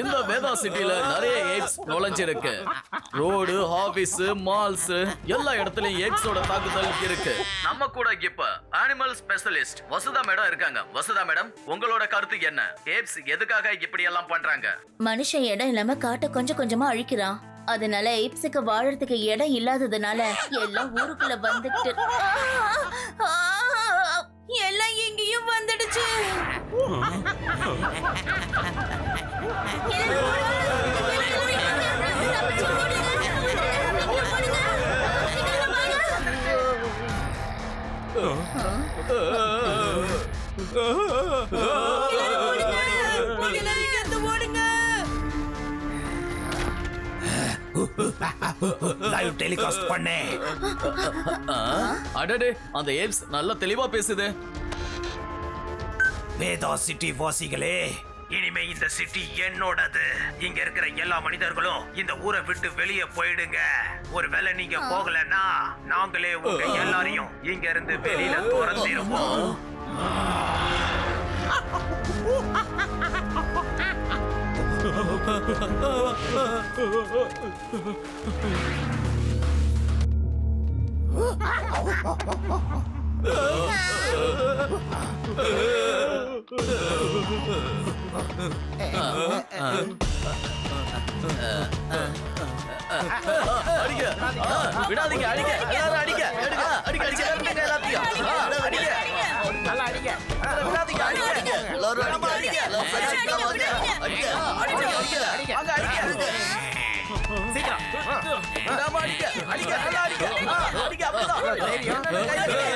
இந்த வேதா சிட்டில நிறைய ஏப்ஸ் நுழைஞ்சிருக்கு. ரோடு ஆபீஸ் மால்ஸ் எல்லா இடத்துலயும் ஏப்ஸோட தாக்குதல் இருக்கு. நம்ம கூட இப்ப அனிமல் ஸ்பெஷலிஸ்ட் வசுதா மேடம் இருக்காங்க. வசுதா மேடம் உங்களோட கருத்து என்ன? ஏப்ஸ் எதுக்காக இப்படி எல்லாம் பண்றாங்க? மனுஷன் இடம் இல்லாம காட்டை கொஞ்சம் கொஞ்சமா அழிக்கிறான். அதனால எய்ப்ஸுக்கு வாழறதுக்கு இடம் இல்லாததுனால எல்லாம் ஊருக்குள்ள வந்துட்டு! எல்லாம் எங்கேயும் வந்துடுச்சு. லைவ் டெலிகாஸ்ட் பண்ணே ஆ? அடடே அந்த ஏப்ஸ் நல்லா தெளிவா பேசுது வேதா சிட்டி வாசிகளே இனிமே இந்த சிட்டி என்னோடது. இங்க இருக்கிற எல்லா மனிதர்களும் இந்த ஊரை விட்டு வெளியே போயிடுங்க. ஒருவேளை நீங்க போகலன்னா நாங்களே உங்க எல்லாரையும் இங்க இருந்து வெளியில துரத்திருவோம். அடிங்க ஆ, விடாதீங்க அடிங்க எல்லாரும் அடிங்க அடிங்க அடிங்க அடிங்க எல்லாத்தையும் ஆ, அடிங்க நல்லா அடிங்க விடாதீங்க அடிங்க எல்லாரும் அடிங்க அடிங்க எல்லாரும் சைலண்டா வாங்க அடிங்க சீக்கிரம். விடாம அடிங்க. அடிங்க நல்லா அடிங்க. ஆ, அடிங்க அப்படிதான். கை அடிங்க,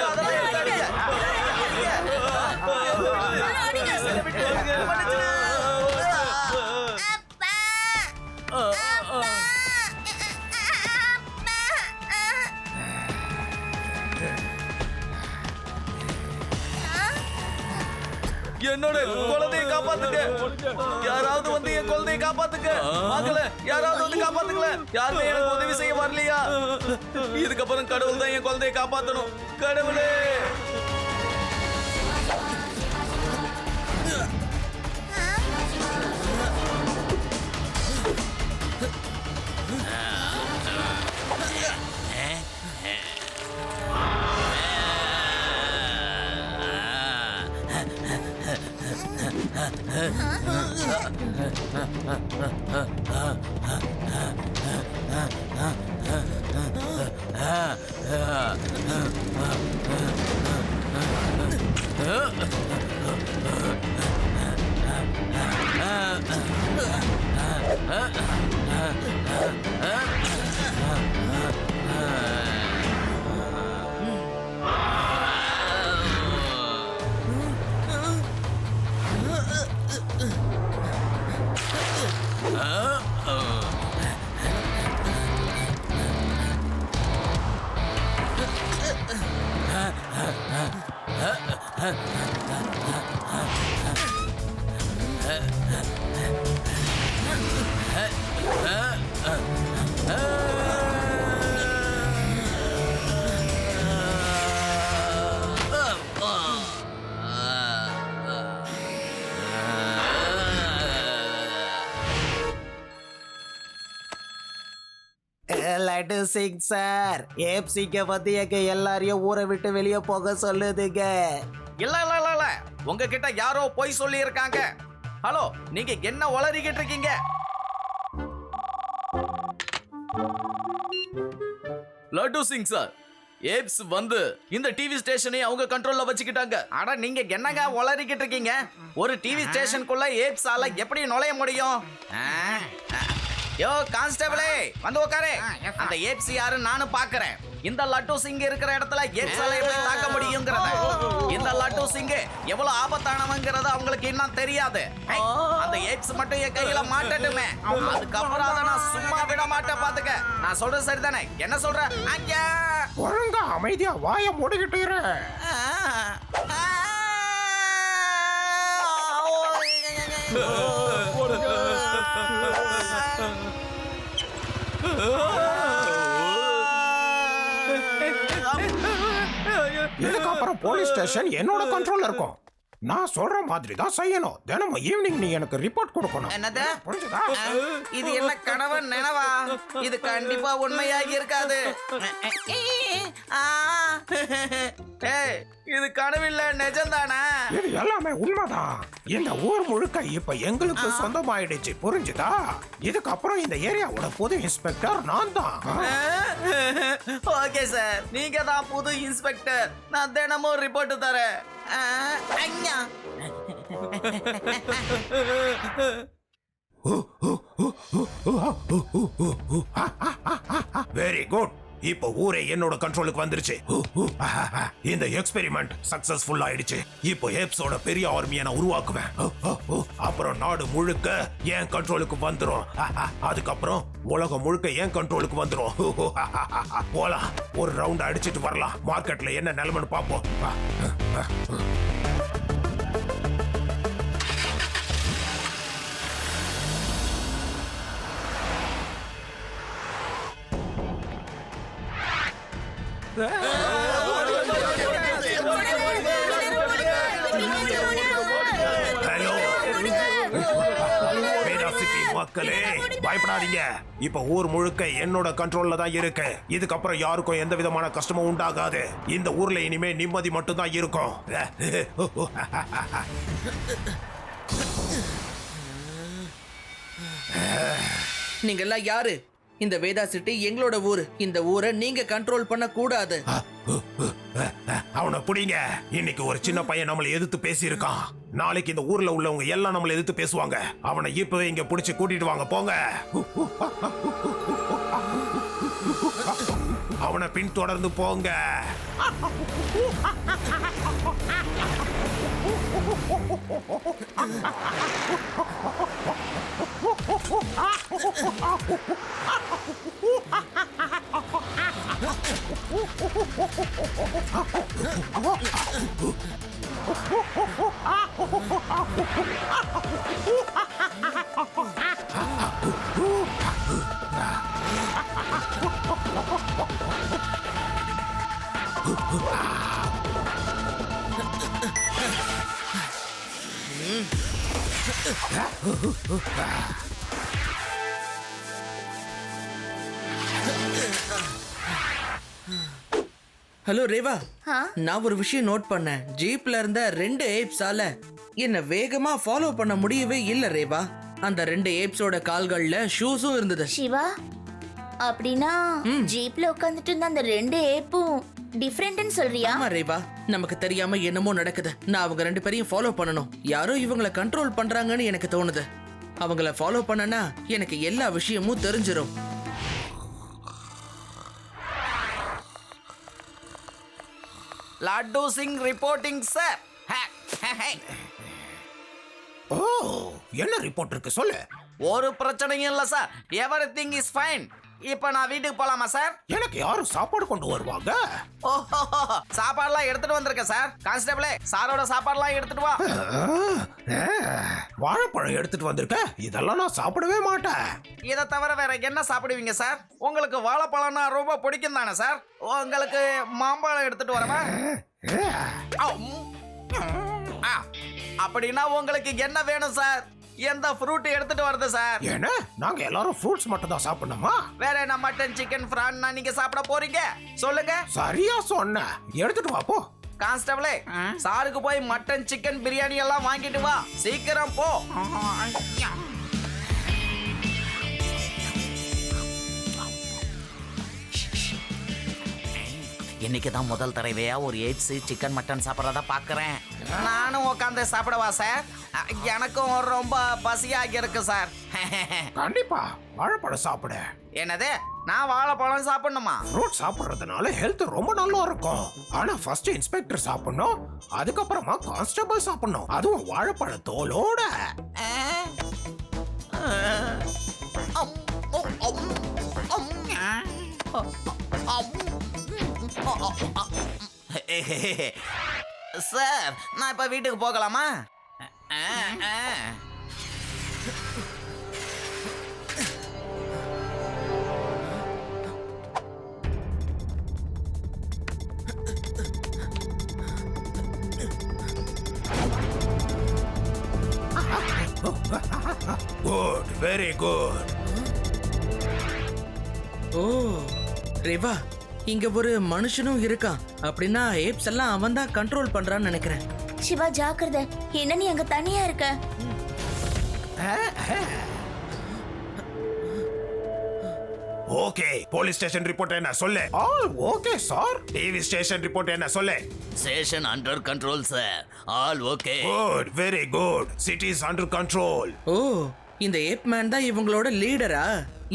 அதெல்லாம் எடுத்து அடிங்க. அடிங்க. சரி, விட்டு அடிங்க. மன்னிச்சிடு. என்னோட குழந்தைய காப்பாத்துங்க. யாராவது வந்து என் குழந்தைய காப்பாத்துங்க. வாங்கல யாராவது வந்து காப்பாத்துக்கல யாருமே எனக்கு உதவி செய்ய வரலையா? இதுக்கப்புறம் கடவுள் தான் என் குழந்தைய காப்பாத்தணும். கடவுளே! 嗯嗯嗯嗯嗯 லட்டு சிங் சார் ஏப்சிக்க பத்தி எங்க எல்லாரையும் ஊரை விட்டு வெளியே போக சொல்லுதுங்க. இல்ல இல்ல இல்ல இல்ல. உங்ககிட்ட யாரோ பொய் சொல்லி இருக்காங்க ஹலோ நீங்க என்ன உளறிக்கிட்டு இருக்கீங்க? லட்டு சிங் சார் ஏப்ஸ் வந்து இந்த டிவி ஸ்டேஷனை அவங்க கண்ட்ரோல்ல வச்சுக்கிட்டாங்க. அட நீங்க என்னங்க உளறிக்கிட்டு இருக்கீங்க? ஒரு டிவி ஸ்டேஷனுக்குள்ள ஏப்ஸால எப்படி நுழைய முடியும். யோ கான்ஸ்டபிளே வந்து உட்காரு அந்த ஏப்ஸ் யாரு நானும் பாக்குறேன் இந்த லட்டு சிங் இருக்கிற இடத்துல ஏப்ஸால எப்படி தாக்க முடியுங்கிறத இந்த லட்டு சிங் எவ்வளவு ஆபத்தானவங்கிறது அவங்களுக்கு இன்னும் தெரியாது அந்த ஏப்ஸ் மட்டும் என் கையில மாட்டட்டுமே அதுக்கப்புறம் அதை நான் சும்மா விட மாட்டேன் பாத்துக்க நான் சொல்றது சரிதானே என்ன சொல்ற ஐயா ஒழுங்கா அமைதியா வாய மூடிக்கிட்டு இரு இதுக்கப்புறம் போலீஸ் ஸ்டேஷன் என்னோட கண்ட்ரோல்ல இருக்கும். நான் சொல்ற மாதிரி தான் செய்யணும். தினமும் ஈவினிங் நீ எனக்கு ரிப்போர்ட் கொடுக்கணும். என்னது? புரிஞ்சுதா? இது என்ன கனவு நினைவா? இது கண்டிப்பா உண்மையாகி இருக்காது. இது கனவில்ல நிஜம்தானே? இது எல்லாமே உண்மைதான். இந்த ஊர் முழுக்க இப்ப எங்களுக்கு சொந்தமாயிடுச்சு புரிஞ்சுதா? இதுக்கப்புறம் இந்த ஏரியாவோட புது இன்ஸ்பெக்டர் நான் தான். ஓகே சார் நீங்க தான் புது இன்ஸ்பெக்டர். நான் தினமும் ரிப்போர்ட் தரேன். ஐயா. வெரி குட் இப்போ ஊரே என்னோட கண்ட்ரோலுக்கு வந்துருச்சு. இந்த எக்ஸ்பெரிமெண்ட் சக்சஸ்ஃபுல் ஆயிடுச்சு. இப்போ ஏப்ஸோட பெரிய ஆர்மியை நான் உருவாக்குவேன். அப்புறம் நாடு முழுக்க என் கண்ட்ரோலுக்கு வந்துரும். அதுக்கப்புறம் உலகம் முழுக்க என் கண்ட்ரோலுக்கு வந்துரும். போலாம். ஒரு ரவுண்ட் அடிச்சிட்டு வரலாம். மார்க்கெட்ல என்ன நிலைமைன்னு பார்ப்போம். ஹலோ. சிட்டி மக்களே பயப்படாதீங்க. இப்ப ஊர் முழுக்க என்னோட கண்ட்ரோல்ல தான் இருக்கு. இதுக்கப்புறம் யாருக்கும் எந்த விதமான கஷ்டமும் உண்டாகாது. இந்த ஊர்ல இனிமே நிம்மதி மட்டும்தான் இருக்கும். நீங்க எல்லாம் யாரு? இந்த வேதா சிட்டி எங்களோட ஊர். இந்த ஊரை நீங்க கண்ட்ரோல் பண்ண கூடாது அவனை புடிங்க. இன்னைக்கு ஒரு சின்ன பையன் நம்மளை எதிர்த்து பேசியிருக்கான். நாளைக்கு இந்த ஊர்ல உள்ளவங்க எல்லாம் நம்மளை எதிர்த்து பேசுவாங்க. அவனை இப்பவே இங்க புடிச்சு கூட்டிட்டு வாங்க போங்க. அவனை பின்தொடர்ந்து போங்க. 아! ஹலோ ரேவா? நான் ஒரு விஷயம் நோட் பண்ணேன். ஜீப்ல இருந்த ரெண்டு ஏப்ஸால என்ன வேகமா ஃபாலோ பண்ண முடியவே இல்ல ரேவா அந்த ரெண்டு ஏப்ஸோட கால்கள்ல ஷூஸும் இருந்தது. சிவா அப்படின்னா ஜீப்ல உட்காந்துட்டு இருந்த அந்த ரெண்டு ஏப்பும் டிஃப்ரெண்ட்னு சொல்றியா? ஆமா ரேவா. நமக்கு தெரியாம என்னமோ நடக்குது. நான் அவங்க ரெண்டு பேரையும் ஃபாலோ பண்ணணும். யாரோ இவங்கள கண்ட்ரோல் பண்றாங்கன்னு எனக்கு தோணுது. அவங்கள ஃபாலோ பண்ணனா எனக்கு எல்லா விஷயமும் தெரிஞ்சிரும். லட்டு சிங் ரிப்போர்ட்டிங் சார் ஓ என்ன ரிப்போர்ட் இருக்கு? சொல்லு. ஒரு பிரச்சனையும் இல்ல sir everything is fine இப்போ நான் வீட்டுக்கு போலாமா சார்? எனக்கு யாரும் சாப்பாடு கொண்டு வருவாங்க? ஓஹோ சாப்பாடுலாம் எடுத்துட்டு வந்திருக்கேன் சார். கான்ஸ்டபிளே சாரோட சாப்பாடுலாம் எடுத்துட்டு வா. வாழைப்பழம் எடுத்துட்டு வந்திருக்க? இதெல்லாம் நான் சாப்பிடவே மாட்டேன். இதை தவிர வேற என்ன சாப்பிடுவீங்க சார்? உங்களுக்கு வாழைப்பழம்னா ரொம்ப பிடிக்கும் தானே சார்? உங்களுக்கு மாம்பழம் எடுத்துட்டு வரவா அப்படின்னா உங்களுக்கு என்ன வேணும் சார்? எந்த ஃப்ரூட் எடுத்துட்டு வருது சார் ஏன்னா நாங்க எல்லாரும் ஃப்ரூட்ஸ் மட்டும் தான் சாப்பிடணுமா? வேற என்ன மட்டன் சிக்கன் ஃப்ரான்னா நீங்க சாப்பிட போறீங்க? சொல்லுங்க. சரியா சொன்ன. எடுத்துட்டு வா போ. கான்ஸ்டபிளே சாருக்கு போய் மட்டன் சிக்கன் பிரியாணி எல்லாம் வாங்கிட்டு வா. சீக்கிரம் போ. இன்னைக்கு தான் முதல் தடவையா ஒரு எய்ட்ஸ் சிக்கன் மட்டன் சாப்பிட்றத பார்க்குறேன் நானும் உட்காந்து சாப்பிடவா சார்? எனக்கும் ரொம்ப பசியாகி இருக்கு சார். கண்டிப்பா வாழைப்பழம் சாப்பிடு. என்னது? நான் வாழைப்பழம் சாப்பிடணுமா? ஃப்ரூட் சாப்பிடுறதுனால ஹெல்த் ரொம்ப நல்லா இருக்கும். ஆனா ஃபர்ஸ்ட் இன்ஸ்பெக்டர் சாப்பிடணும் அதுக்கப்புறமா கான்ஸ்டபிள் சாப்பிடணும். அதுவும் வாழைப்பழ தோலோட. சார் நான் இப்போ வீட்டுக்கு போகலாமா? குட் வெரி குட் ஓ ரேவா இங்க ஒரு மனுஷனும் இருக்கான் அப்படின்னா ஏப்ஸ் எல்லாம் அவன் தான் கண்ட்ரோல் பண்றான்னு நினைக்கிறேன். சிவா ஜாக்கிரதை. என்ன நீ அங்க தனியா இருக்க? ஓகே போலீஸ் ஸ்டேஷன் ரிப்போர்ட் என்ன சொல்லு? All okay sir. TV station report என்ன சொல்லு? Station under control sir all okay good very good city is under control ஓ இந்த ஏப் மேன் தான் இவங்களோட லீடரா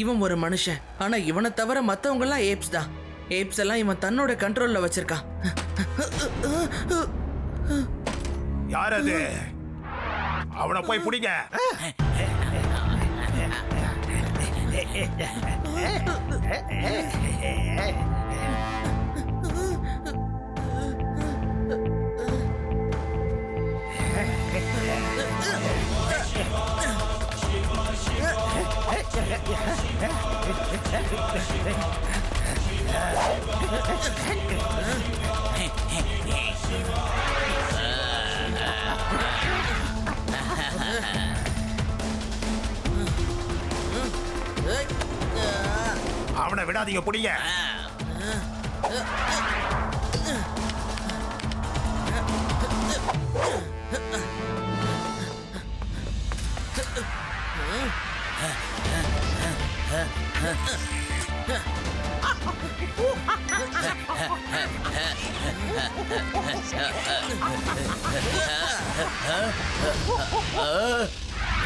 இவன் ஒரு மனுஷன். ஆனா இவனை தவிர மத்தவங்க எல்லாம் ஏப்ஸ் தான். ஏப்ஸ் எல்லாம் இவன் தன்னோட கண்ட்ரோல்ல வச்சிருக்கான் யார் அது? அவனை போய் பிடிங்க. அவனை விடாதீங்க பிடிங்க.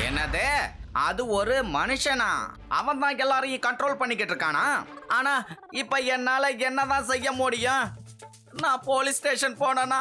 என்னது? அது ஒரு மனுஷனா? அவன் தான் எல்லாரையும் கண்ட்ரோல் பண்ணிக்கிட்டு இருக்கானா? ஆனா இப்ப என்னால என்னதான் செய்ய முடியும்? நான் போலீஸ் ஸ்டேஷன் போனேன்னா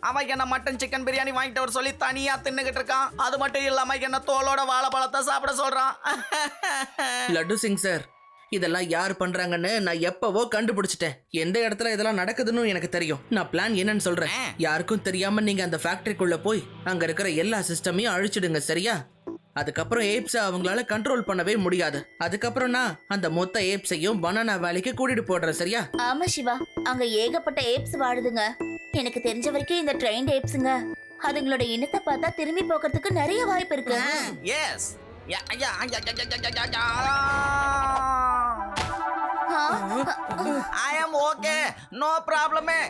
அவன் என்ன மட்டன் சிக்கன் பிரியாணி வாங்கிட்டு வர சொல்லி தனியா தின்னுகிட்டு இருக்கான். அது மட்டும் இல்லாம என்ன தோலோட வாழைப்பழத்தை சாப்பிட சொல்றான். லட்டு சிங் சார் இதெல்லாம் யார் பண்றாங்கன்னு நான் எப்பவோ கண்டுபிடிச்சிட்டேன். எந்த இடத்துல இதெல்லாம் நடக்குதுன்னு எனக்கு தெரியும். நான் பிளான் என்னன்னு சொல்றேன். யாருக்கும் தெரியாம நீங்க அந்த ஃபேக்டரிக்குள்ள போய் அங்க இருக்கிற எல்லா சிஸ்டமையும் அழிச்சிடுங்க சரியா? அதுக்கப்புறம் ஏப்ஸை அவங்களால கண்ட்ரோல் பண்ணவே முடியாது. அதுக்கப்புறம் நான் அந்த மொத்த ஏப்ஸையும் பனானா வேலைக்கு கூட்டிட்டு போடுறேன் சரியா? ஆமா சிவா. அங்க ஏகப்பட்ட ஏப்ஸ் வாழுதுங்க. எனக்கு தெரிஞ்ச வரைக்கும் இந்த ட்ரெயின் ஏப்ஸுங்க அதுங்களோட இனத்தை பார்த்தா திரும்பி போகிறதுக்கு நிறைய வாய்ப்பு இருக்கு. Yes I am okay no ப்ராப்ளமே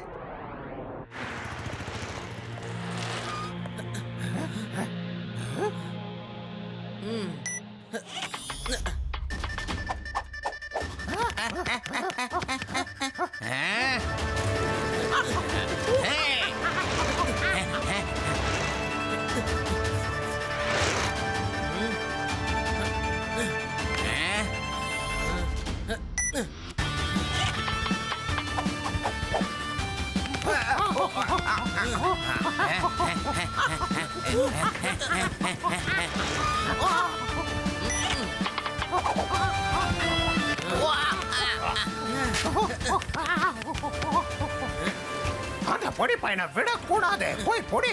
பொடி பையனை விடக்கூடாது. போய் பொடி.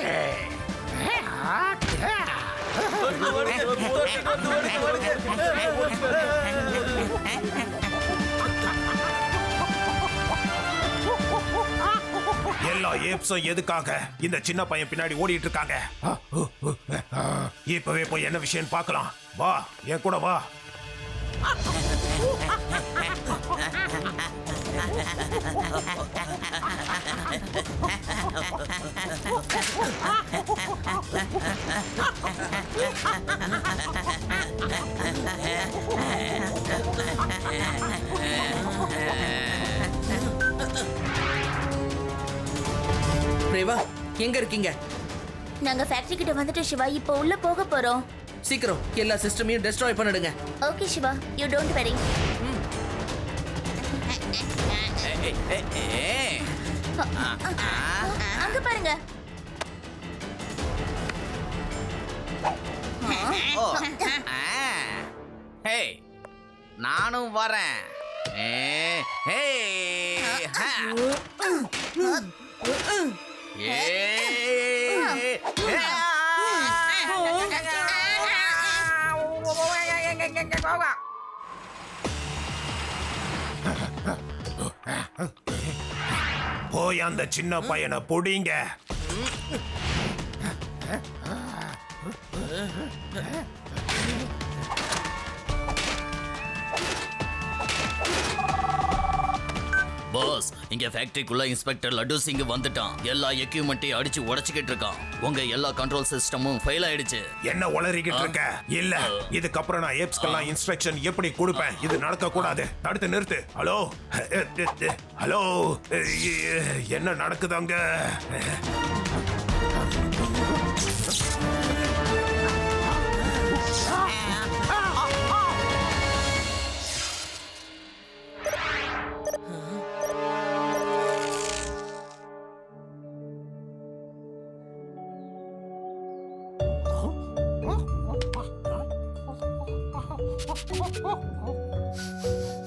எல்லா ஏப்ஸும் எதுக்காக இந்த சின்ன பையன் பின்னாடி ஓடிட்டு இருக்காங்க இப்பவே போய் என்ன விஷயம் பார்க்கலாம். வா என் கூட வா. ரேவா எங்க இருக்கீங்க? நாங்க ஃபேக்டரி கிட்ட வந்துட்டோம் சிவா. இப்போ உள்ள போக போறோம். சீக்கிரம் எல்லா சிஸ்டமையும் டெஸ்ட்ராய் பண்ணிடுங்க. Okay Shiva. You don't very அங்க பாருங்க நானும் வரேன் ஏ போய் அந்த சின்ன பையனை புடிங்க. பாஸ் இங்க ஃபேக்டரிக்குள்ள இன்ஸ்பெக்டர் லட்டு சிங் வந்துட்டான். எல்லா எக்யூப்மெண்ட்டையும் அடிச்சு உடைச்சுக்கிட்டு இருக்கான். உங்க எல்லா கண்ட்ரோல் சிஸ்டமும் ஃபெயில் ஆயிடுச்சு. என்ன உளறிக்கிட்டு இருக்க? இல்ல. இதுக்கப்புறம் நான் ஏப்ஸ்க்கெல்லாம் இன்ஸ்ட்ரக்ஷன் எப்படி கொடுப்பேன்? இது நடக்க கூடாது தடுத்து நிறுத்து. ஹலோ? ஹலோ? என்ன நடக்குது அங்க 어, 어, 어, 어.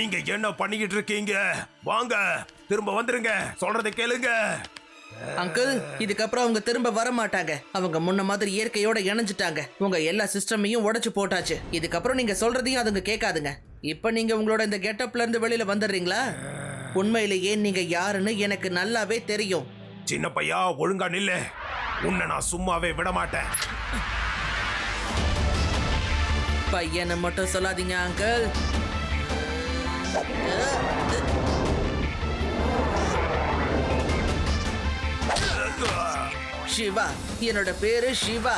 நீங்க என்ன பண்ணிக்கிட்டு இருக்கீங்க? வாங்க திரும்ப வந்துருங்க. சொல்றதை கேளுங்க. அங்கிள் இதுக்கப்புறம் அவங்க திரும்ப வர மாட்டாங்க அவங்க முன்ன மாதிரி இயற்கையோட இணைஞ்சிட்டாங்க. உங்க எல்லா சிஸ்டமையும் உடைச்சு போட்டாச்சு. இதுக்கப்புறம் நீங்க சொல்றதையும் அதுங்க கேட்காதுங்க. இப்ப நீங்க உங்களோட இந்த கெட்டப்ல இருந்து வெளியில வந்துடுறீங்களா? உண்மையிலேயே நீங்க யாருன்னு எனக்கு நல்லாவே தெரியும். சின்ன பையா ஒழுங்கா நில்லு. உன்னை நான் சும்மாவே விட மாட்டேன் பையனை மட்டும் சொல்லாதீங்க அங்கிள். சிவா என்னோட பேரு சிவா.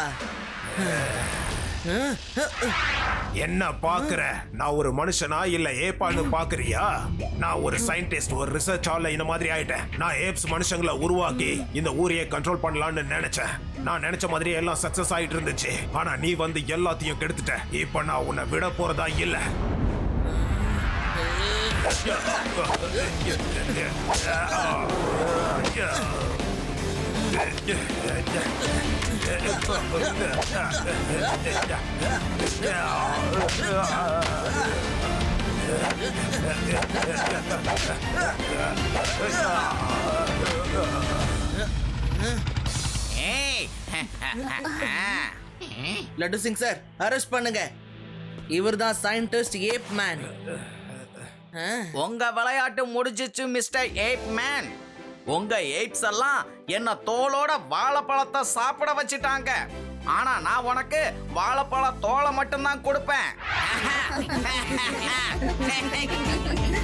என்ன பாக்குற? நான் ஒரு மனுஷனா இல்ல ஏப்பான்னு பாக்குறியா? நான் ஒரு சயின்டிஸ்ட் ஒரு ரிசர்ச் ஆல இந்த மாதிரி ஆயிட்டேன். நான் ஏப்ஸ் மனுஷங்களை உருவாக்கி இந்த ஊரையே கண்ட்ரோல் பண்ணலாம்னு நினைச்சேன். நான் நினைச்ச மாதிரியே எல்லாம் சக்சஸ் ஆயிட்டு இருந்துச்சு. ஆனா நீ வந்து எல்லாத்தையும் கெடுத்துட்ட. இப்ப நான் உன்னை விட போறதா இல்லை. லட்டு சிங் சார் அரெஸ்ட் பண்ணுங்க. இவர்தான் சயின்டிஸ்ட் ஏப் மேன் உங்க விளையாட்டு முடிஞ்சிச்சு மிஸ்டர் ஏப் மேன் உங்க எய்ப்ஸ் எல்லாம் என்ன தோலோட வாழைப்பழத்தை சாப்பிட வச்சிட்டாங்க. ஆனா நான் உனக்கு வாழைப்பழ தோலை மட்டும்தான் கொடுப்பேன்.